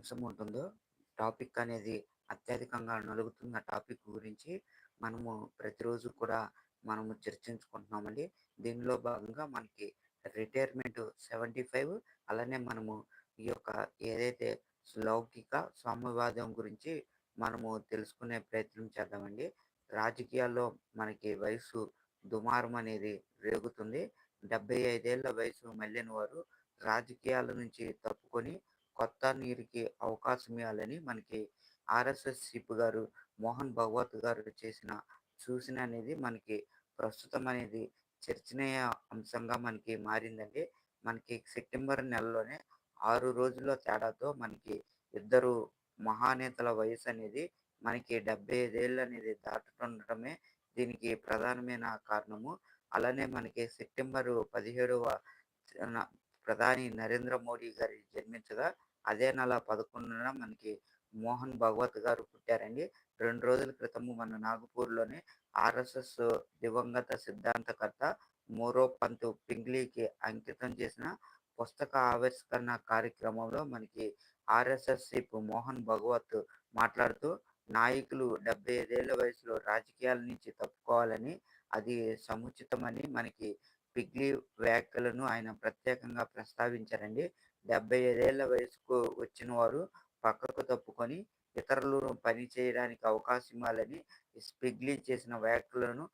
అంశం ఉంటుందో, టాపిక్ అనేది అత్యధికంగా నలుగుతున్న టాపిక్ గురించి మనము ప్రతిరోజు కూడా మనము చర్చించుకుంటున్నామండి. దీనిలో భాగంగా మనకి రిటైర్మెంట్ 75 అలానే మనము ఈ యొక్క ఏదైతే లౌకిక సామ్యవాదం గురించి మనము తెలుసుకునే ప్రయత్నం చేద్దామండి. రాజకీయాల్లో మనకి వయసు దుమారం అనేది రేగుతుంది. డెబ్బై ఐదేళ్ళ వయసు మళ్ళిన వారు రాజకీయాల నుంచి తప్పుకొని కొత్త నీరుకి అవకాశం ఇవ్వాలని మనకి ఆర్ఎస్ఎస్ సిప్ గారు మోహన్ భగవత్ గారు చేసిన సూచన అనేది మనకి ప్రస్తుతం అనేది చర్చనీయ అంశంగా మనకి మారిందండి. మనకి సెప్టెంబర్ నెలలోనే ఆరు రోజుల తేడాతో మనకి ఇద్దరు మహానేతల వయసు అనేది మనకి 75 ఏళ్ళు అనేది దాటుతుండటమే దీనికి ప్రధానమైన కారణము. అలానే మనకి సెప్టెంబరు పదిహేడవ ప్రధాని నరేంద్ర మోడీ గారి జన్మించగా అదే నెల 11న మనకి మోహన్ భగవత్ గారు పుట్టారండి. రెండు రోజుల క్రితము మన నాగపూర్లోని ఆర్ఎస్ఎస్ దివంగత సిద్ధాంతకర్త మోరోపంత్ పింగ్లీకి అంకితం చేసిన పుస్తక ఆవిష్కరణ కార్యక్రమంలో మనకి ఆర్ఎస్ఎస్ చీఫ్ మోహన్ భగవత్ మాట్లాడుతూ, నాయకులు డెబ్బై ఐదేళ్ళ వయసులో రాజకీయాల నుంచి తప్పుకోవాలని, అది సముచితమని మనకి పిగ్లీ వ్యాఖ్యలను ఆయన ప్రత్యేకంగా ప్రస్తావించారండి. డెబ్బై ఐదేళ్ళ వయసుకు వచ్చిన వారు పక్కకు తప్పుకొని ఇతరులు పని చేయడానికి అవకాశం ఇవ్వాలని స్పిగ్లీ చేసిన వ్యాఖ్యలను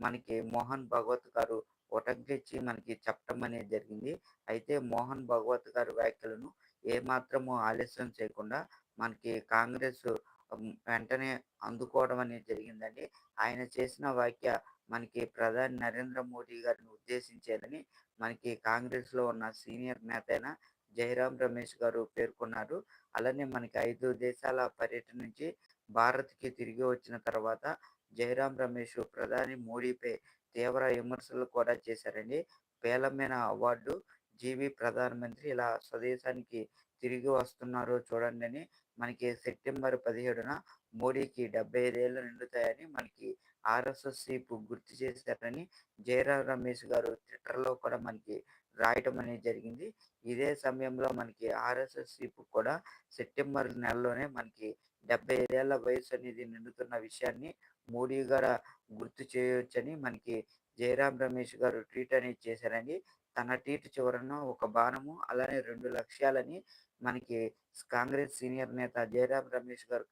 మనకి మోహన్ భగవత్ గారు ఉటంకించి మనకి చెప్పడం అనేది జరిగింది. అయితే మోహన్ భగవత్ గారి వ్యాఖ్యలను ఏమాత్రము ఆలస్యం చేయకుండా మనకి కాంగ్రెస్ వెంటనే అందుకోవడం అనేది జరిగిందండి. ఆయన చేసిన వ్యాఖ్య మనకి ప్రధాని నరేంద్ర మోడీ గారిని ఉద్దేశించేదని మనకి కాంగ్రెస్‌లో ఉన్న సీనియర్ నేత అయిన జయరాం రమేష్ గారు పేర్కొన్నారు. అలానే మనకి ఐదు దేశాల పర్యటన నుంచి భారత్‌కి తిరిగి వచ్చిన తర్వాత జయరాం రమేష్ ప్రధాని మోడీపై తీవ్ర విమర్శలు కూడా చేశారండి. పేలమైన అవార్డు జీవి ప్రధానమంత్రి ఇలా స్వదేశానికి తిరిగి వస్తున్నారో చూడండి అని మనకి సెప్టెంబర్ 17న మోడీకి 75 ఏళ్ళు నిండుతాయని మనకి ఆర్ఎస్ఎస్ చీఫ్ గుర్తు చేశారని జయరాం రమేష్ గారు ట్విట్టర్‌లో కూడా మనకి రాయటం అనేది జరిగింది. ఇదే సమయంలో మనకి ఆర్ఎస్ఎస్ ఇప్పుడు కూడా సెప్టెంబర్ నెలలోనే మనకి డెబ్బై ఐదేళ్ళ వయసు అనేది నిండుతున్న విషయాన్ని మోడీ గారు గుర్తు చేయవచ్చని మనకి జయరాం రమేష్ గారు ట్వీట్ అనేది చేశారండి. తన ట్వీట్ చివరన ఒక బాణము అలానే రెండు లక్ష్యాలని మనకి కాంగ్రెస్ సీనియర్ నేత జయరాం రమేష్ గారు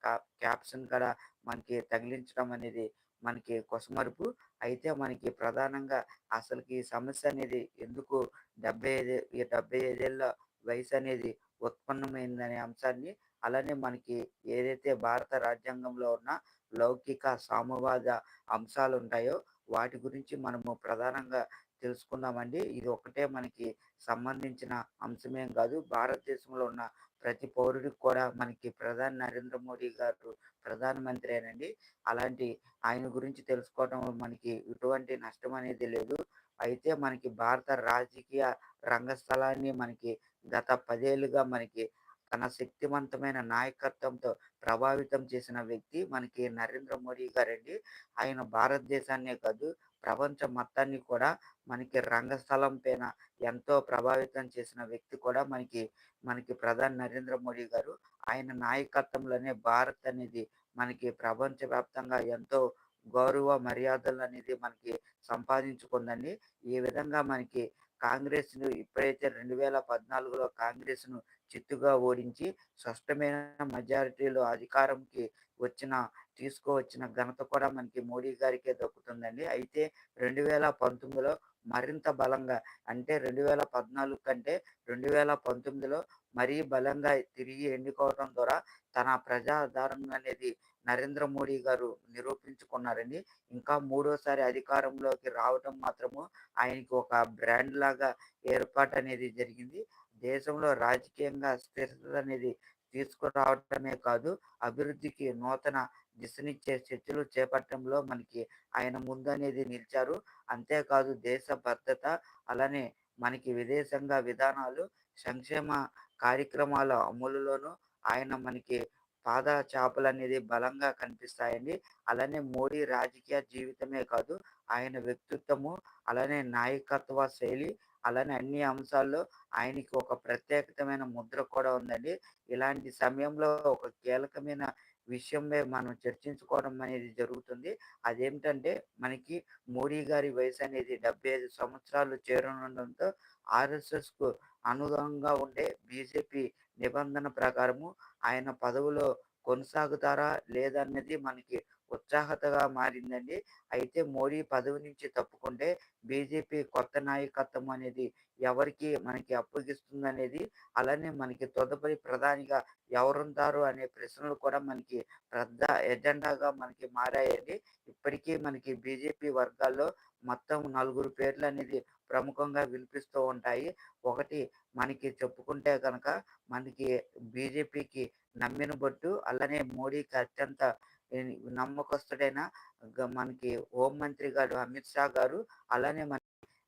క్యాప్షన్ కూడా మనకి తగిలించడం అనేది మనకి కొసమరుపు అయితే మనకి ప్రధానంగా అసలుకి ఈ సమస్య అనేది ఎందుకు 75 ఈ 75 ఏళ్ళ వయసు అనేది ఉత్పన్నమైందనే అంశాన్ని, అలానే మనకి ఏదైతే భారత రాజ్యాంగంలో ఉన్న లౌకిక సామ్యవాద అంశాలు ఉంటాయో వాటి గురించి మనము ప్రధానంగా తెలుసుకుందామండి. ఇది ఒకటే మనకి సంబంధించిన అంశమేం కాదు. భారతదేశంలో ఉన్న ప్రతి పౌరుడికి కూడా మనకి ప్రధాని నరేంద్ర మోడీ గారు ప్రధానమంత్రేనండి. అలాంటి ఆయన గురించి తెలుసుకోవడం మనకి ఎటువంటి నష్టం అనేది లేదు. అయితే మనకి భారత రాజకీయ రంగస్థలాన్ని మనకి గత పదేళ్ళుగా మనకి తన శక్తివంతమైన నాయకత్వంతో ప్రభావితం చేసిన వ్యక్తి మనకి నరేంద్ర మోడీ గారండి. ఆయన భారతదేశాన్నే కాదు ప్రపంచం మొత్తాన్ని కూడా మనకి రంగస్థలం పైన ఎంతో ప్రభావితం చేసిన వ్యక్తి కూడా మనకి, మనకి ప్రధాని నరేంద్ర మోడీ గారు. ఆయన నాయకత్వంలోనే భారత్ అనేది మనకి ప్రపంచవ్యాప్తంగా ఎంతో గౌరవ మర్యాదలు అనేది మనకి సంపాదించుకుందండి. ఈ విధంగా మనకి కాంగ్రెస్‌ను ఎప్పుడైతే 2014లో కాంగ్రెస్‌ను చిత్తుగా ఓడించి స్పష్టమైన మెజారిటీలో అధికారంకి వచ్చిన తీసుకువచ్చిన ఘనత కూడా మనకి మోడీ గారికే దక్కుతుందండి. అయితే 2019లో మరింత బలంగా అంటే 2014 కంటే 2019లో మరీ బలంగా తిరిగి ఎన్నుకోవడం ద్వారా తన ప్రజాధారణ అనేది నరేంద్ర మోడీ గారు నిరూపించుకున్నారండి. ఇంకా మూడోసారి అధికారంలోకి రావటం మాత్రము ఆయనకి ఒక బ్రాండ్ లాగా ఏర్పాటు అనేది జరిగింది. దేశంలో రాజకీయంగా స్థిరత అనేది తీసుకురావటమే కాదు, అభివృద్ధికి నూతన దిశనిచ్చే చర్చలు చేపట్టడంలో మనకి ఆయన ముందనేది నిలిచారు. అంతేకాదు దేశ భద్రత, అలానే మనకి విదేశంగా విధానాలు, సంక్షేమ కార్యక్రమాల అమలులోనూ ఆయన మనకి పాద చేపలనేది బలంగా కనిపిస్తాయండి. అలానే మోడీ రాజకీయ జీవితమే కాదు, ఆయన వ్యక్తిత్వము, అలానే నాయకత్వ శైలి, అలానే అన్ని అంశాల్లో ఆయనకి ఒక ప్రత్యేకతమైన ముద్ర కూడా ఉందండి. ఇలాంటి సమయంలో ఒక కీలకమైన విషయమే మనం చర్చించుకోవడం అనేది జరుగుతుంది. అదేమిటంటే మనకి మోడీ గారి వయసు అనేది డెబ్బై ఐదు సంవత్సరాలు చేరనుండడంతో ఆర్ఎస్ఎస్‌కు అనుగుణంగా ఉండే బీజేపీ నిబంధన ప్రకారము ఆయన పదవిలో కొనసాగుతారా? లేదన్నది మనకి ఉత్సాహతగా మారిందండి. అయితే మోడీ పదవి నుంచి తప్పుకుంటే బీజేపీ కొత్త నాయకత్వం అనేది ఎవరికి మనకి అప్పగిస్తుందనేది, అలానే మనకి తదుపరి ప్రధానిగా ఎవరుంటారు అనే ప్రశ్నలు కూడా మనకి పెద్ద ఎజెండాగా మనకి మారాయండి. ఇప్పటికీ మనకి బీజేపీ వర్గాల్లో మొత్తం నలుగురు పేర్లు అనేది ప్రముఖంగా వినిపిస్తూ ఉంటాయి. ఒకటి మనకి చెప్పుకుంటే కనుక మనకి బీజేపీకి నమ్మిన బొట్టు, అలానే మోడీకి అత్యంత నమ్మకస్తుడైన మనకి హోం మంత్రి గారు అమిత్ షా గారు, అలానే మన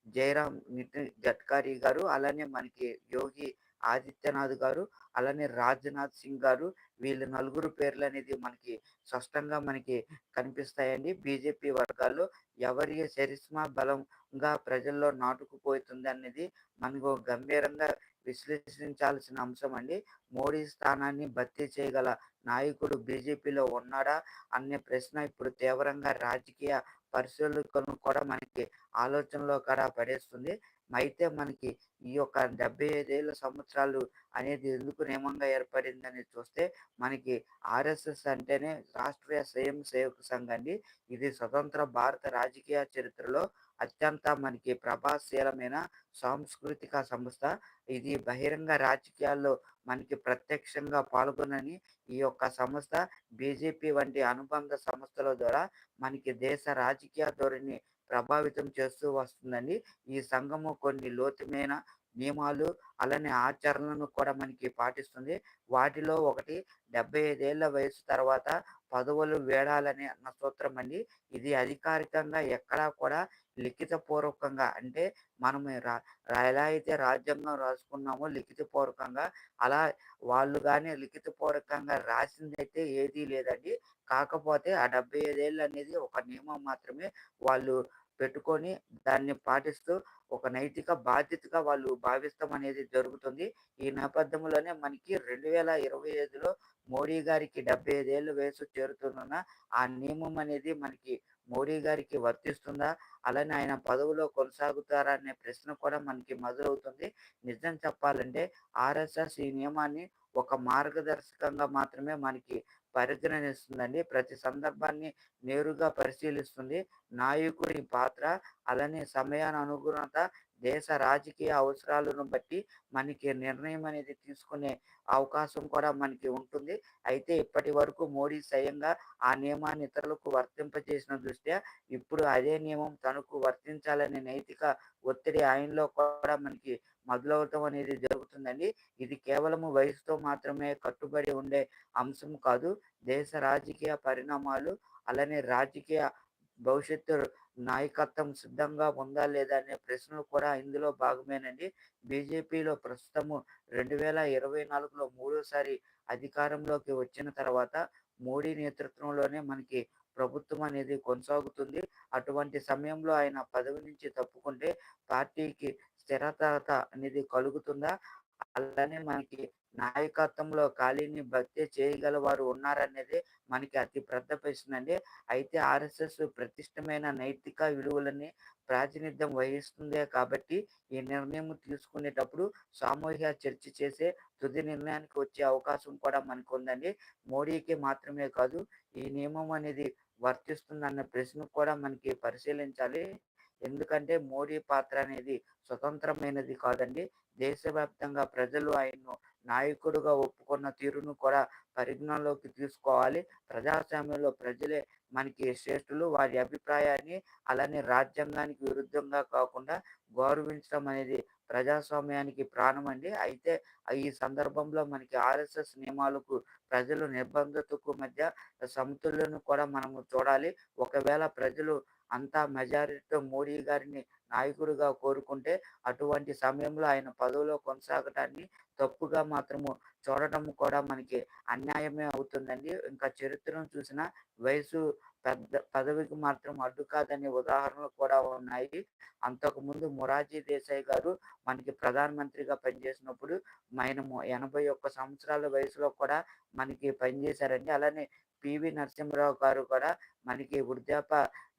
జయరాం నితిన్ గడ్కరీ గారు, అలానే మనకి యోగి ఆదిత్యనాథ్ గారు, అలానే రాజ్‌నాథ్ సింగ్ గారు వీళ్ళు నలుగురు పేర్లు అనేది మనకి స్పష్టంగా మనకి కనిపిస్తాయండి. బీజేపీ వర్గాల్లో ఎవరి చరిష్మా బలంగా ప్రజల్లో నాటుకుపోతుంది అనేది మనకు గంభీరంగా విశ్లేషించాల్సిన అంశం అండి మోడీ స్థానాన్ని భర్తీ చేయగల నాయకుడు బీజేపీలో ఉన్నాడా? అనే ప్రశ్న ఇప్పుడు తీవ్రంగా రాజకీయ పరిశీలకులను కూడా మనకి ఆలోచనలో కూడా పడేస్తుంది. అయితే మనకి ఈ యొక్క డెబ్బై ఐదేళ్ళ సంవత్సరాలు అనేది ఎందుకు నియమంగా ఏర్పడిందని చూస్తే మనకి ఆర్ఎస్ఎస్ అంటేనే రాష్ట్రీయ స్వయం సేవక సంఘం అండి. ఇది స్వతంత్ర భారత రాజకీయ చరిత్రలో అత్యంత మనకి ప్రభాశీలమైన సాంస్కృతిక సంస్థ. ఇది బహిరంగ రాజకీయాల్లో మనకి ప్రత్యక్షంగా పాల్గొనని ఈ యొక్క సంస్థ బీజేపీ వంటి అనుబంధ సంస్థల ద్వారా మనకి దేశ రాజకీయ ధోరణి ప్రభావితం చేస్తూ వస్తుందండి. ఈ సంఘము కొన్ని లోతుమైన నియమాలు, అలానే ఆచరణలను కూడా మనకి పాటిస్తుంది. వాటిలో ఒకటి డెబ్బై ఐదేళ్ళ వయసు తర్వాత పదవులు వేడాలనే అన్న సూత్రం అండి. ఇది అధికారికంగా ఎక్కడా కూడా లిఖితపూర్వకంగా అంటే మనం రా ఎలా అయితే రాజ్యాంగం రాసుకున్నామో లిఖితపూర్వకంగా అలా వాళ్ళు కానీ లిఖితపూర్వకంగా రాసిందైతే ఏదీ లేదండి. కాకపోతే ఆ 75 ఏళ్ళు అనేది ఒక నియమం మాత్రమే. వాళ్ళు పెట్టుకొని దాన్ని పాటిస్తూ ఒక నైతిక బాధ్యతగా వాళ్ళు భావిస్తాం అనేది జరుగుతుంది. ఈ నేపథ్యంలోనే మనకి 2025లో మోడీ గారికి డెబ్బై ఐదేళ్ళు వయసు చేరుతున్న ఆ నియమం అనేది మనకి మోడీ గారికి వర్తిస్తుందా? అలానే ఆయన పదవిలో కొనసాగుతారా? అనే ప్రశ్న కూడా మనకి మొదలవుతుంది. నిజం చెప్పాలంటే ఆర్ఎస్ఎస్ ఈ నియమాన్ని ఒక మార్గదర్శకంగా మాత్రమే మనకి పరిగణిస్తుందండి. ప్రతి సందర్భాన్ని నేరుగా పరిశీలిస్తుంది. నాయకుడి పాత్ర, అలానే సమయానుగుణత, దేశ రాజకీయ అవసరాలను బట్టి మనకి నిర్ణయం అనేది తీసుకునే అవకాశం కూడా మనకి ఉంటుంది. అయితే ఇప్పటి వరకు మోడీ స్వయంగా ఆ నియమాన్ని ఇతరులకు వర్తింపజేసిన దృష్ట్యా ఇప్పుడు అదే నియమం తనకు వర్తించాలనే నైతిక ఒత్తిడి ఆయనలో కూడా మనకి మొదలవటం అనేది జరుగుతుందండి. ఇది కేవలం వయసుతో మాత్రమే కట్టుబడి ఉండే అంశం కాదు. దేశ రాజకీయ పరిణామాలు, అలానే రాజకీయ భవిష్యత్తు నాయకత్వం సిద్ధంగా ఉందా? లేదా? అనే ప్రశ్నలు కూడా ఇందులో భాగమేనండి. బీజేపీలో ప్రస్తుతము 2024లో మూడోసారి అధికారంలోకి వచ్చిన తర్వాత మోడీ నేతృత్వంలోనే మనకి ప్రభుత్వం అనేది కొనసాగుతుంది. అటువంటి సమయంలో ఆయన పదవి నుంచి తప్పుకుంటే పార్టీకి స్థిరత అనేది కలుగుతుందా? అలానే మనకి నాయకత్వంలో ఖాళీని భర్తీ చేయగల వారు ఉన్నారనేది మనకి అతి పెద్ద ప్రశ్న అండి అయితే ఆర్ఎస్ఎస్ ప్రతిష్టమైన నైతిక విలువలని ప్రాతినిధ్యం వహిస్తుందే కాబట్టి ఈ నిర్ణయం తీసుకునేటప్పుడు సామూహిక చర్చ చేసే తుది నిర్ణయానికి వచ్చే అవకాశం కూడా మనకు ఉందండి మోడీకి మాత్రమే కాదు ఈ నియమం అనేది వర్తిస్తుందన్న ప్రశ్న కూడా మనకి పరిశీలించాలి. ఎందుకంటే మోడీ పాత్ర అనేది స్వతంత్రమైనది కాదండి. దేశవ్యాప్తంగా ప్రజలు ఆయన్ను నాయకుడుగా ఒప్పుకున్న తీరును కూడా పరిజ్ఞానంలోకి తీసుకోవాలి. ప్రజాస్వామ్యంలో ప్రజలే మనకి శ్రేష్ఠులు. వారి అభిప్రాయాన్ని అలానే రాజ్యాంగానికి విరుద్ధంగా కాకుండా గౌరవించడం అనేది ప్రజాస్వామ్యానికి ప్రాణమండి. అయితే ఈ సందర్భంలో మనకి ఆర్ఎస్ఎస్ నియమాలకు, ప్రజలు నిర్బంధతకు మధ్య సమతుల్యను కూడా మనము చూడాలి. ఒకవేళ ప్రజలు అంతా మెజారిటీతో మోడీ గారిని నాయకుడిగా కోరుకుంటే అటువంటి సమయంలో ఆయన పదవిలో కొనసాగటాన్ని తప్పుగా మాత్రము చూడటం కూడా మనకి అన్యాయమే అవుతుందండి. ఇంకా చరిత్రను చూసిన వయసు పెద్ద పదవికి మాత్రం అడ్డు కాదనే ఉదాహరణలు కూడా ఉన్నాయి. అంతకుముందు మొరార్జీ దేశాయ్ గారు మనకి ప్రధానమంత్రిగా పనిచేసినప్పుడు ఆయన ఎనభై ఒక్క సంవత్సరాల వయసులో కూడా మనకి పనిచేశారండి. అలానే పివి నరసింహరావు గారు కూడా మనకి వృద్ధాప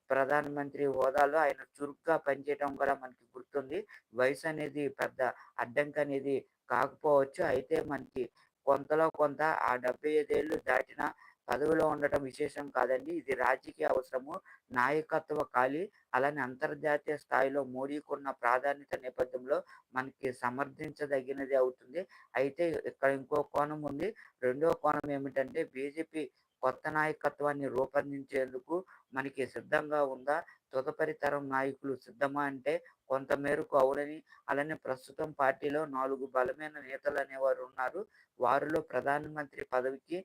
ప్రధానమంత్రి హోదాలో ఆయన చురుగ్గా పనిచేయడం కూడా మనకి గుర్తుంది. వయసు అనేది పెద్ద అడ్డంకి అనేది కాకపోవచ్చు. అయితే మనకి కొంతలో కొంత ఆ డెబ్బై ఐదేళ్ళు దాటిన పదవిలో ఉండటం విశేషం కాదండి. ఇది రాజకీయ అవసరము నాయకత్వ ఖాళీ. అలానే అంతర్జాతీయ స్థాయిలో మోడీకున్న ప్రాధాన్యత నేపథ్యంలో మనకి సమర్థించదగినది అవుతుంది. అయితే ఇక్కడ ఇంకో కోణం ఉంది. రెండో కోణం ఏమిటంటే బీజేపీ కొత్త నాయకత్వాన్ని రూపొందించేందుకు మనకి సిద్ధంగా ఉందా? తదుపరి తరం నాయకులు సిద్ధమా అంటే కొంత మేరకు అవునని అలానే ప్రస్తుతం పార్టీలో నాలుగు బలమైన నేతలు అనేవారు ఉన్నారు. వారిలో ప్రధానమంత్రి పదవికి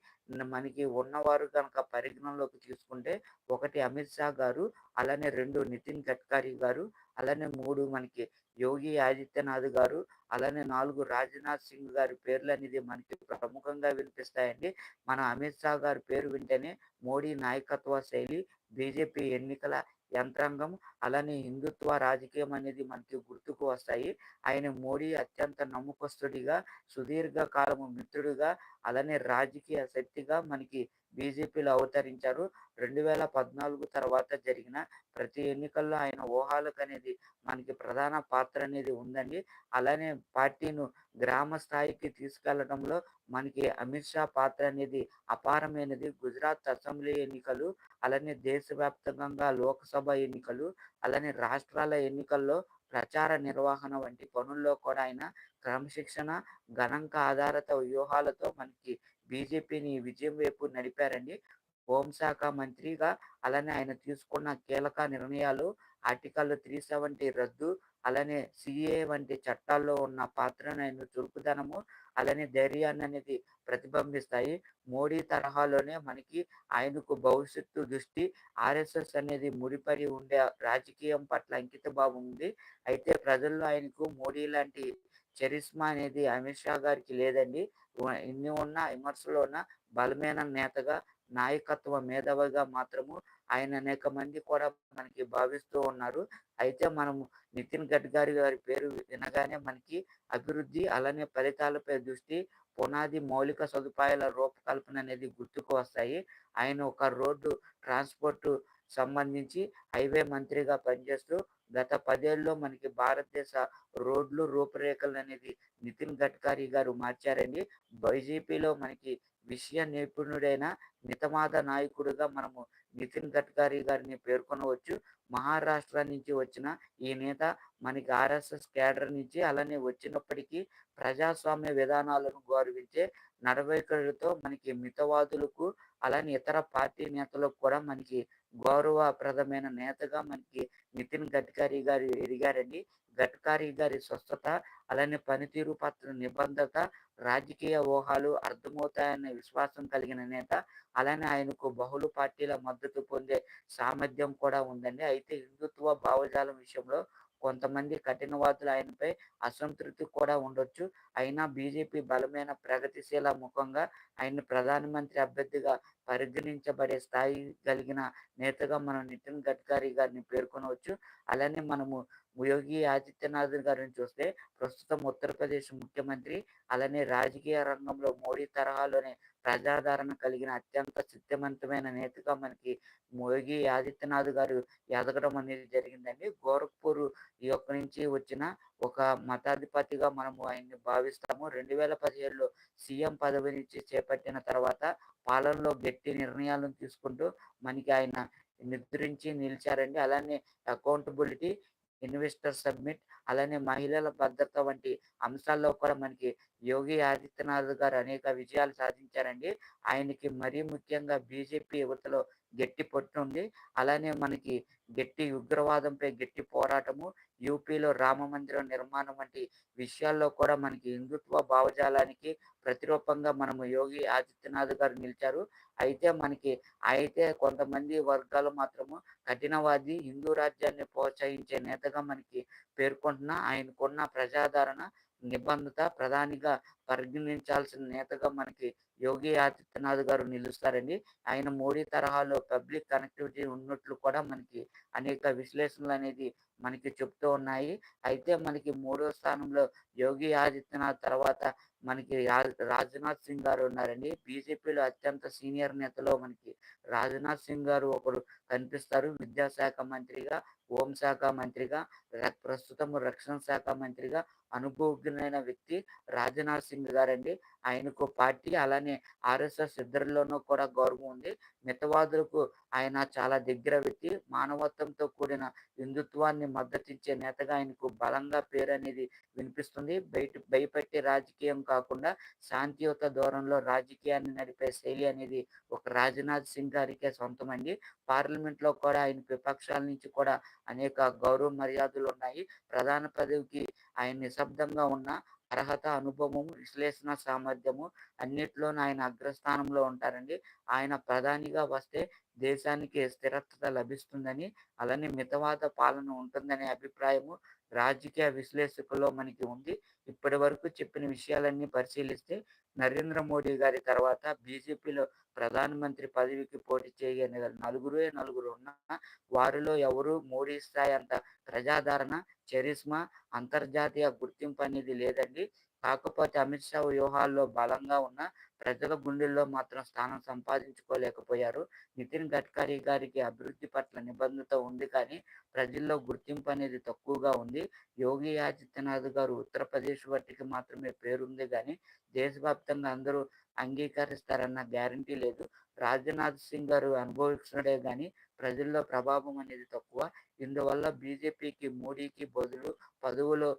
మనకి ఉన్నవారు కనుక పరిగణనలోకి తీసుకుంటే ఒకటి అమిత్ షా గారు అలానే రెండు నితిన్ గడ్కరీ గారు అలానే మూడు మనకి యోగి ఆదిత్యనాథ్ గారు అలానే నాలుగు రాజ్నాథ్ సింగ్ గారి పేర్లు అనేది మనకి ప్రముఖంగా వినిపిస్తాయండి. మన అమిత్ షా గారి పేరు వింటేనే మోడీ నాయకత్వ శైలి బీజేపీ ఎన్నికల యంత్రాంగం అలానే హిందుత్వ రాజకీయం అనేది మనకి గుర్తుకు వస్తాయి. ఆయన మోడీ అత్యంత నమ్మకస్తుడిగా సుదీర్ఘ కాలము మిత్రుడిగా అలానే రాజకీయ శక్తిగా మనకి బీజేపీలో అవతరించారు. రెండు వేల పద్నాలుగు తర్వాత జరిగిన ప్రతి ఎన్నికల్లో ఆయన ఊహాలకు అనేది మనకి ప్రధాన పాత్ర అనేది ఉందండి. అలానే పార్టీను గ్రామ స్థాయికి తీసుకెళ్ళడంలో మనకి అమిత్ షా పాత్ర అనేది అపారమైనది. గుజరాత్ అసెంబ్లీ ఎన్నికలు అలానే దేశవ్యాప్తంగా లోక్సభ ఎన్నికలు అలానే రాష్ట్రాల ఎన్నికల్లో ప్రచార నిర్వహణ వంటి పనుల్లో కూడా ఆయన క్రమశిక్షణ గణాంక ఆధారిత వ్యూహాలతో మనకి బీజేపీని విజయం వైపు నడిపారండి. హోంశాఖ మంత్రిగా అలానే ఆయన తీసుకున్న కీలక నిర్ణయాలు ఆర్టికల్ త్రీ సెవెంటీ రద్దు అలానే సిఏ వంటి చట్టాల్లో ఉన్న పాత్రను ఆయన చురుకుదనము అలానే ధైర్యాన్ని అనేది ప్రతిబింబిస్తాయి. మోడీ తరహాలోనే మనకి ఆయనకు భవిష్యత్తు దృష్టి ఆర్ఎస్ఎస్ అనేది ముడిపడి ఉండే రాజకీయం పట్ల అంకిత భావం ఉంది. అయితే ప్రజల్లో ఆయనకు మోడీ లాంటి చరిస్మా అనేది అమిత్ షా గారికి లేదండి. ఎన్ని ఉన్న విమర్శలు ఉన్న బలమైన నేతగా నాయకత్వ మేధావిగా మాత్రము ఆయన అనేక మంది కూడా మనకి భావిస్తూ ఉన్నారు. అయితే మనము నితిన్ గడ్కరీ గారి పేరు వినగానే మనకి అభివృద్ధి అలానే ఫలితాలపై దృష్టి పునాది మౌలిక సదుపాయాల రూపకల్పన అనేది గుర్తుకు వస్తాయి. ఆయన ఒక రోడ్డు ట్రాన్స్పోర్ట్ సంబంధించి హైవే మంత్రిగా పనిచేస్తూ గత పదేళ్ళలో మనకి భారతదేశ రోడ్లు రూపురేఖలు అనేది నితిన్ గడ్కరీ గారు మార్చారండి. బైజేపీలో మనకి విషయ నిపుణుడైన మితమాద నాయకుడుగా మనము నితిన్ గడ్కరీ గారిని పేర్కొనవచ్చు. మహారాష్ట్ర నుంచి వచ్చిన ఈ నేత మనకి ఆర్ఎస్ఎస్ కేడర్ నుంచి అలానే వచ్చినప్పటికీ ప్రజాస్వామ్య విధానాలను గౌరవించే నడవడికలతో మనకి మితవాదులకు అలానే ఇతర పార్టీ నేతలకు కూడా మనకి గౌరవప్రదమైన నేతగా మనకి నితిన్ గడ్కరీ గారు ఎదిగారండి. గడ్కరీ గారి స్వస్థత అలానే పనితీరు పత్ర నిబంధత రాజకీయ ఊహాలు అర్థమవుతాయన్న విశ్వాసం కలిగిన నేత అలానే ఆయనకు బహుళ పార్టీల మద్దతు పొందే సామర్థ్యం కూడా ఉందండి. అయితే హిందుత్వ భావజాలం విషయంలో కొంతమంది కఠినవాదులు ఆయనపై అసంతృప్తి కూడా ఉండొచ్చు. అయినా బీజేపీ బలమైన ప్రగతిశీల ముఖంగా ఆయన ప్రధానమంత్రి అభ్యర్థిగా పరిగణించబడే స్థాయి కలిగిన నేతగా మనం నితిన్ గడ్కరీ గారిని పేర్కొనవచ్చు. అలానే మనము యోగి ఆదిత్యనాథ్ గారిని చూస్తే ప్రస్తుతం ఉత్తరప్రదేశ్ ముఖ్యమంత్రి అలానే రాజకీయ రంగంలో మోడీ తరహాలోనే ప్రజాదరణ కలిగిన అత్యంత శక్తివంతమైన నేతగా మనకి మోగి ఆదిత్యనాథ్ గారు ఎదగడం అనేది జరిగిందండి. గోరఖ్పూర్ యొక్క నుంచి వచ్చిన ఒక మతాధిపతిగా మనము ఆయన్ని భావిస్తాము. రెండు వేల పదిహేడులో సీఎం పదవి నుంచి చేపట్టిన తర్వాత పాలనలో గట్టి నిర్ణయాలను తీసుకుంటూ మనకి ఆయన నిద్రించి నిలిచారండి. అలానే అకౌంటబిలిటీ ఇన్వెస్టర్ సబ్మిట్ అలానే మహిళల భద్రత వంటి అంశాల్లో కూడా మనకి యోగి ఆదిత్యనాథ్ గారు అనేక విజయాలు సాధించారండి ఆయనకి మరీ ముఖ్యంగా బీజేపీ యువతలో గట్టి పట్టుంది. అలానే మనకి గట్టి ఉగ్రవాదంపై గట్టి పోరాటము, యూపీలో రామమందిరం నిర్మాణం వంటి విషయాల్లో కూడా మనకి హిందుత్వ భావజాలానికి ప్రతిరూపంగా మనము యోగి ఆదిత్యనాథ్ గారు నిలిచారు. అయితే మనకి అయితే కొంతమంది వర్గాలు మాత్రము కఠినవాది హిందూ రాజ్యాన్ని ప్రోత్సహించే నేతగా మనకి పేర్కొంటున్న ఆయనకున్న ప్రజాదరణ, నిబంధత ప్రధానిగా పరిగణించాల్సిన నేతగా మనకి యోగి ఆదిత్యనాథ్ గారు నిలుస్తారండి. ఆయన మోడీ తరహాలో పబ్లిక్ కనెక్టివిటీ ఉన్నట్లు కూడా మనకి అనేక విశ్లేషణలు అనేది మనకి చెప్తూ ఉన్నాయి. అయితే మనకి మూడో స్థానంలో యోగి ఆదిత్యనాథ్ తర్వాత మనకి రాజ్‌నాథ్ సింగ్ గారు ఉన్నారండి. బీజేపీలో అత్యంత సీనియర్ నేతలో మనకి రాజ్‌నాథ్ సింగ్ గారు ఒకరు కనిపిస్తారు. విద్యాశాఖ మంత్రిగా, హోంశాఖ మంత్రిగా, ప్రస్తుతం రక్షణ శాఖ మంత్రిగా అనుభవజ్ఞులైన వ్యక్తి రాజ్‌నాథ్ సింగ్ గారండి. ఆయనకు పార్టీ అలానే ఆర్ఎస్ఎస్ ఇద్దరిలోనూ కూడా గౌరవం ఉంది. మితవాదులకు ఆయన చాలా దగ్గర వ్యక్తి. మానవత్వంతో కూడిన హిందుత్వాన్ని మద్దతిచ్చే నేతగా ఆయనకు బలంగా పేరు అనేది వినిపిస్తుంది. బయట భయపెట్టే రాజకీయం కాకుండా శాంతియుత ధోరణిలో రాజకీయాన్ని నడిపే శైలి అనేది ఒక రాజ్‌నాథ్ సింగ్ గారికే సొంతమండి. పార్లమెంట్‌లో కూడా ఆయన విపక్షాల నుంచి కూడా అనేక గౌరవ మర్యాదలు ఉన్నాయి ప్రధాన పదవికి ఆయన నిశ్శబ్దంగా ఉన్న అర్హత, అనుభవము, విశ్లేషణ సామర్థ్యము అన్నిట్లోనూ ఆయన అగ్రస్థానంలో ఉంటారండి. ఆయన ప్రధానిగా వస్తే దేశానికి స్థిరత్వత లభిస్తుందని, అలానే మితవాద పాలన ఉంటుందనే అభిప్రాయము రాజకీయ విశ్లేషకుల్లో మనకి ఉంది. ఇప్పటివరకు చెప్పిన విషయాలన్నీ పరిశీలిస్తే నరేంద్ర మోడీ గారి తర్వాత బీజేపీలో ప్రధానమంత్రి పదవికి పోటీ చేయగల నలుగురే నలుగురు ఉన్నా వారిలో ఎవరు మోడీ స్థాయి అంత ప్రజాదరణ, చరిష్మా, అంతర్జాతీయ గుర్తింపు అనేది లేదండి. కాకపోతే అమిత్ షా వ్యూహాల్లో బలంగా ఉన్న ప్రజల గుండెల్లో మాత్రం స్థానం సంపాదించుకోలేకపోయారు. నితిన్ గడ్కరీ గారికి అభివృద్ధి పట్ల నిబంధత ఉంది కానీ ప్రజల్లో గుర్తింపు అనేది తక్కువగా ఉంది. యోగి ఆదిత్యనాథ్ గారు ఉత్తరప్రదేశ్ వాటికి మాత్రమే పేరుంది కానీ దేశవ్యాప్తంగా అందరూ అంగీకరిస్తారన్న గ్యారంటీ లేదు. రాజనాథ్ సింగ్ గారు అనుభవిస్తున్నాడే కానీ ప్రజల్లో ప్రభావం అనేది తక్కువ. ఇందువల్ల బీజేపీకి మోడీకి బదులు పదవులో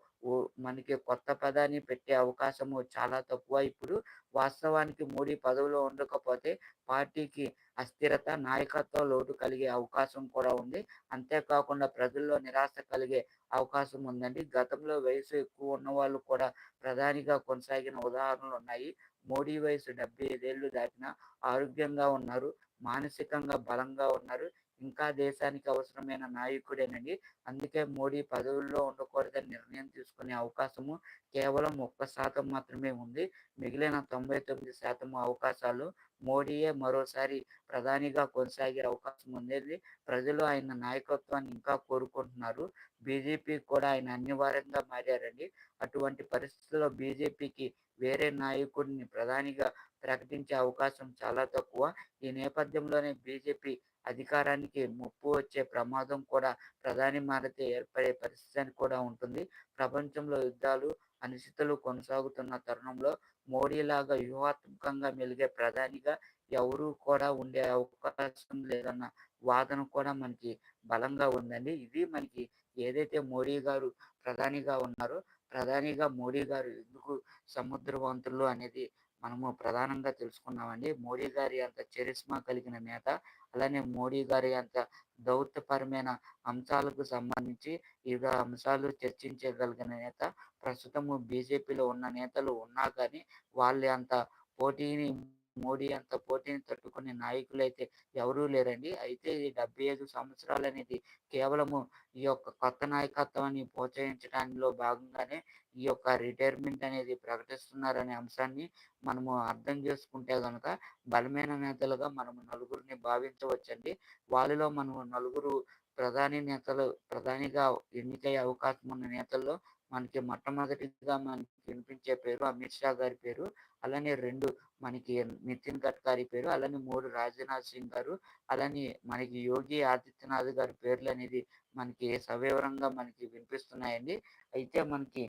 మనకి కొత్త పదాన్ని పెట్టే అవకాశము చాలా తక్కువ ఇప్పుడు. వాస్తవానికి మోడీ పదవిలో ఉండకపోతే పార్టీకి అస్థిరత, నాయకత్వ లోటు కలిగే అవకాశం కూడా ఉంది. అంతేకాకుండా ప్రజల్లో నిరాశ కలిగే అవకాశం ఉందండి. గతంలో వయసు ఎక్కువ ఉన్న వాళ్ళు కూడా ప్రధానిగా కొనసాగిన ఉదాహరణలు ఉన్నాయి మోడీ వయసు డెబ్బై ఐదేళ్ళు దాటినా ఆరోగ్యంగా ఉన్నారు. మానసికంగా బలంగా ఉన్నారు. ఇంకా దేశానికి అవసరమైన నాయకుడేనండి. అందుకే మోడీ పదవుల్లో ఉండకూడదని నిర్ణయం తీసుకునే అవకాశము కేవలం ఒక్క శాతం మాత్రమే ఉంది. మిగిలిన 99% అవకాశాలు మోడీయే మరోసారి ప్రధానిగా కొనసాగే అవకాశం ఉండేది. ప్రజలు ఆయన నాయకత్వాన్ని ఇంకా కోరుకుంటున్నారు. బీజేపీ కూడా ఆయన అనివార్యంగా మారారండి. అటువంటి పరిస్థితుల్లో బీజేపీకి వేరే నాయకుడిని ప్రధానిగా ప్రకటించే అవకాశం చాలా తక్కువ. ఈ నేపథ్యంలోనే బీజేపీ అధికారానికి ముప్పు వచ్చే ప్రమాదం కూడా ప్రధాని మారితే ఏర్పడే పరిస్థితి కూడా ఉంటుంది. ప్రపంచంలో యుద్ధాలు, అనిశ్చితులు కొనసాగుతున్న తరుణంలో మోడీలాగా వ్యూహాత్మకంగా మెలిగే ప్రధానిగా ఎవరు కూడా ఉండే అవకాశం లేదన్న వాదన కూడా మనకి బలంగా ఉందండి. ఇది మనకి ఏదైతే మోడీ గారు ప్రధానిగా ఉన్నారో, ప్రధానిగా మోడీ గారు ఎందుకు సముద్రవంతులు అనేది మనము ప్రధానంగా తెలుసుకున్నామండి. మోడీ గారి అంత చరిష్మా కలిగిన నేత, అలానే మోడీ గారి అంత దౌత్యపరమైన అంశాలకు సంబంధించి వివిధ అంశాలు చర్చించగలిగిన నేత ప్రస్తుతము బీజేపీలో ఉన్న నేతలు ఉన్నా కానీ వాళ్ళ అంత పోటీని మోడీ అంత పోటీని తట్టుకునే నాయకులు అయితే ఎవరూ లేరండి. అయితే ఈ డెబ్భై ఐదు సంవత్సరాలు అనేది కేవలము ఈ యొక్క కొత్త నాయకత్వాన్ని ప్రోత్సహించడంలో భాగంగానే ఈ యొక్క రిటైర్మెంట్ అనేది ప్రకటిస్తున్నారనే అంశాన్ని మనము అర్థం చేసుకుంటే గనక బలమైన నేతలుగా మనము నలుగురిని భావించవచ్చండి. వాళ్ళలో మనము నలుగురు ప్రధాని నేతలు ప్రధానిగా ఎన్నికయ్యే అవకాశం ఉన్న నేతల్లో మనకి మొట్టమొదటిగా మనకి వినిపించే పేరు అమిత్ షా గారి పేరు. అలానే రెండు మనకి నితిన్ గడ్కరీ పేరు. అలానే మూడు రాజ్‌నాథ్ సింగ్ గారు. అలానే మనకి యోగి ఆదిత్యనాథ్ గారి పేర్లు అనేది మనకి సవివరంగా మనకి వినిపిస్తున్నాయండి. అయితే మనకి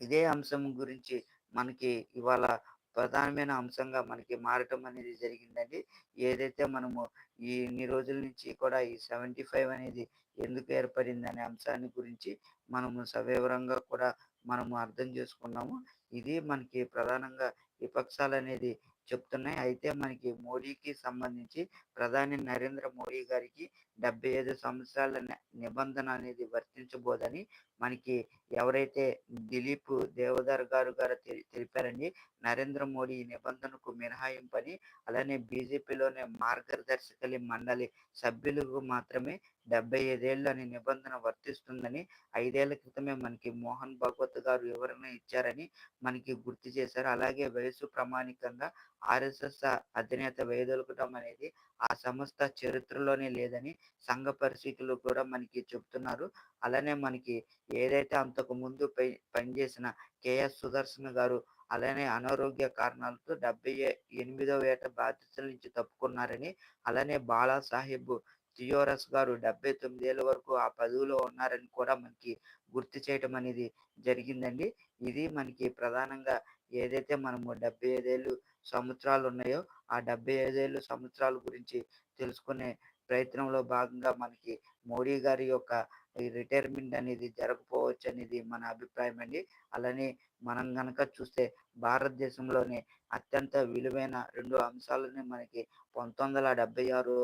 ఇదే అంశం గురించి మనకి ఇవాళ ప్రధానమైన అంశంగా మనకి మారటం అనేది జరిగిందండి. ఏదైతే మనము ఈ ఇన్ని రోజుల నుంచి కూడా ఈ 75 అనేది ఎందుకు ఏర్పడింది అనే అంశాన్ని గురించి మనము సవివరంగా కూడా మనము అర్థం చేసుకున్నాము. ఇది మనకి ప్రధానంగా విపక్షాలు అనేది చెప్తున్నాయి. అయితే మనకి మోడీకి సంబంధించి ప్రధాని నరేంద్ర మోడీ గారికి 75 సంవత్సరాల నిబంధన అనేది వర్తించబోదని మనకి ఎవరైతే దిలీప్ దేవదార్ గారు గారు తెలిపారండి. నరేంద్ర మోడీ ఈ నిబంధనకు మినహాయింపని, అలానే బీజేపీలోనే మార్గదర్శకలి మండలి సభ్యులకు మాత్రమే డెబ్బై ఐదేళ్ళు అనే నిబంధన వర్తిస్తుందని ఐదేళ్ళ క్రితమే మనకి మోహన్ భగవత్ గారు వివరణ ఇచ్చారని మనకి గుర్తు చేశారు. అలాగే వయసు ప్రామాణికంగా ఆర్ఎస్ఎస్ అధినేత వేదొలకటం అనేది ఆ సంస్థ చరిత్రలోనే లేదని సంఘ పరిస్థితులు కూడా మనకి చెప్తున్నారు. అలానే మనకి ఏదైతే అంతకు ముందు పనిచేసిన కేఎస్ సుదర్శన్ గారు అలానే అనారోగ్య కారణాలతో 78వ ఏట బాధ్యతల నుంచి తప్పుకున్నారని, అలానే బాలాసాహెబ్ థియోరస్ గారు డెబ్భై తొమ్మిది ఏళ్ళ వరకు ఆ పదవిలో ఉన్నారని కూడా మనకి గుర్తు చేయటం అనేది జరిగిందండి. ఇది మనకి ప్రధానంగా ఏదైతే మనము 75 ఏళ్ళు సంవత్సరాలు ఉన్నాయో, ఆ 75 ఏళ్ళు సంవత్సరాల గురించి తెలుసుకునే ప్రయత్నంలో భాగంగా మనకి మోడీ గారి యొక్క రిటైర్మెంట్ అనేది జరగపోవచ్చు అనేది మన అభిప్రాయం అండి. అలానే మనం గనక చూస్తే భారతదేశంలోనే అత్యంత విలువైన రెండు అంశాలని మనకి 1976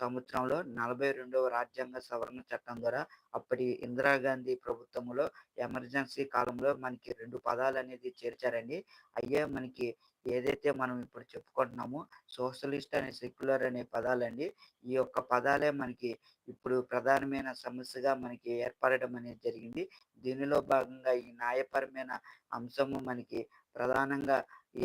సంవత్సరంలో 42వ రాజ్యాంగ సవరణ చట్టం ద్వారా అప్పటి ఇందిరాగాంధీ ప్రభుత్వంలో ఎమర్జెన్సీ కాలంలో మనకి రెండు పదాలు అనేది చేర్చారండి. అయ్యే మనకి ఏదైతే మనం ఇప్పుడు చెప్పుకుంటున్నామో సోషలిస్ట్ అనే సెక్యులర్ అనే పదాలండి. ఈ యొక్క పదాలే మనకి ఇప్పుడు ప్రధానమైన సమస్యగా మనకి ఏర్పడడం అనేది జరిగింది. దీనిలో భాగంగా ఈ న్యాయపరమైన అంశము మనకి ప్రధానంగా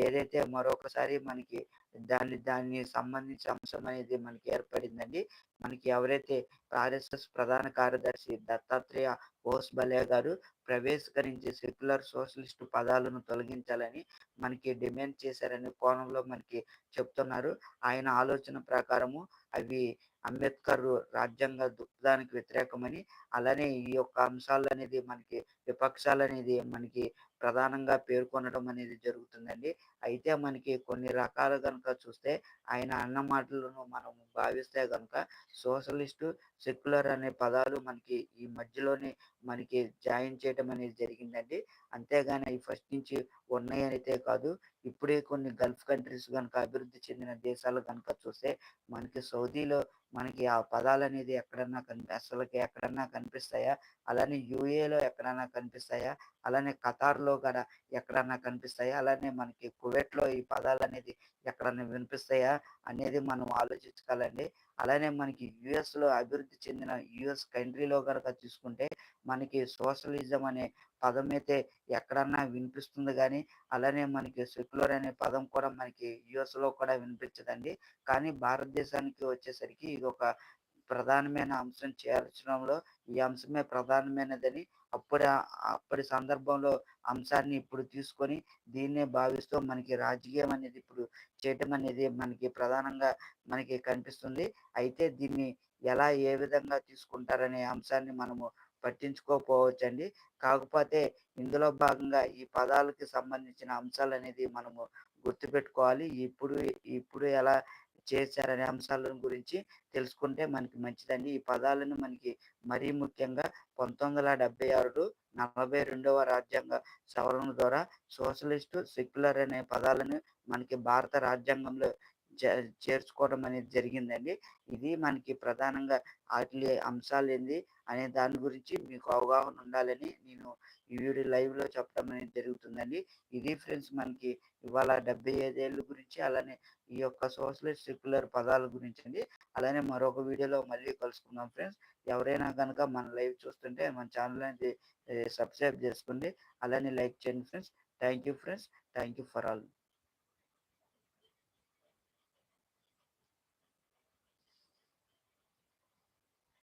ఏదైతే మరొకసారి మనకి దాన్ని దాన్ని సంబంధించిన అంశం అనేది మనకి ఏర్పడిందండి. మనకి ఎవరైతే ఆర్ఎస్ఎస్ ప్రధాన కార్యదర్శి దత్తాత్రేయ హోస్బలే గారు ప్రవేశకరించి సెక్యులర్ సోషలిస్ట్ పదాలను తొలగించాలని మనకి డిమాండ్ చేశారనే కోణంలో మనకి చెప్తున్నారు. ఆయన ఆలోచన ప్రకారము అవి అంబేద్కర్ రాజ్యాంగ దృక్పథానికి వ్యతిరేకమని, అలానే ఈ యొక్క అంశాలు అనేది మనకి విపక్షాలు అనేది మనకి ప్రధానంగా పేర్కొనడం అనేది జరుగుతుందండి. అయితే మనకి కొన్ని రకాలు కనుక చూస్తే ఆయన అన్న మాటలను మనం భావిస్తే కనుక సోషలిస్టు, సెక్యులర్ అనే పదాలు మనకి ఈ మధ్యలోనే మనకి జాయిన్ చేయటం అనేది జరిగిందండి. అంతేగాని అవి ఫస్ట్ నుంచి ఉన్నాయనైతే కాదు. ఇప్పుడే కొన్ని గల్ఫ్ కంట్రీస్ కనుక అభివృద్ధి చెందిన దేశాలు కనుక చూస్తే మనకి సౌదీలో మనకి ఆ పదాలనేది ఎక్కడన్నా కని అసలుకి ఎక్కడన్నా కనిపిస్తాయా? అలానే యూఏలో ఎక్కడన్నా కనిపిస్తాయా? అలానే ఖతార్‌లో కూడా ఎక్కడన్నా కనిపిస్తాయా? అలానే మనకి కువైట్‌లో ఈ పదాలు అనేది ఎక్కడన్నా వినిపిస్తాయా? అనేది మనం ఆలోచించగలండి. అలానే మనకి యూఎస్‌లో అభివృద్ధి చెందిన యుఎస్ కంట్రీలో గనక తీసుకుంటే మనకి సోషలిజం అనే పదం అయితే ఎక్కడన్నా వినిపిస్తుంది కానీ అలానే మనకి సెక్యులర్ అనే పదం కూడా మనకి యూఎస్‌లో కూడా వినిపించదండి. కానీ భారతదేశానికి వచ్చేసరికి ఇది ఒక ప్రధానమైన అంశం చేర్చడంలో ఈ అంశమే ప్రధానమైనదని అప్పుడ అప్పటి సందర్భంలో అంశాన్ని ఇప్పుడు తీసుకొని దీన్నే భావిస్తూ మనకి రాజకీయం అనేది ఇప్పుడు చేయటం అనేది మనకి ప్రధానంగా మనకి కనిపిస్తుంది. అయితే దీన్ని ఎలా ఏ విధంగా తీసుకుంటారనే అంశాన్ని మనము పట్టించుకోకపోవచ్చండి. కాకపోతే ఇందులో భాగంగా ఈ పదాలకి సంబంధించిన అంశాలనేది మనము గుర్తుపెట్టుకోవాలి. ఇప్పుడు ఇప్పుడు ఎలా చేశారనే అంశాలను గురించి తెలుసుకుంటే మనకి మంచిదండి. ఈ పదాలను మనకి మరీ ముఖ్యంగా 1976 42వ రాజ్యాంగ సవరణ ద్వారా సోషలిస్టు, సెక్యులర్ అనే పదాలను మనకి భారత రాజ్యాంగంలో చేర్చుకోవడం అనేది జరిగిందండి. ఇది మనకి ప్రధానంగా వాటి అంశాలు ఏంది అనే దాని గురించి మీకు అవగాహన ఉండాలని నేను ఈ వీడియో లైవ్‌లో చెప్పడం అనేది జరుగుతుందండి. ఇది ఫ్రెండ్స్ మనకి ఇవాళ డెబ్బై ఐదేళ్ళ గురించి అలానే ఈ యొక్క సోషలిస్ట్, సెక్యులర్ పదాల గురించి అండి అలానే మరొక వీడియోలో మళ్ళీ కలుసుకుందాం ఫ్రెండ్స్. ఎవరైనా కనుక మన లైవ్ చూస్తుంటే మన ఛానల్ అనేది సబ్స్క్రైబ్ చేసుకోండి. అలానే లైక్ చేయండి friends. Thank you friends. Thank you for all.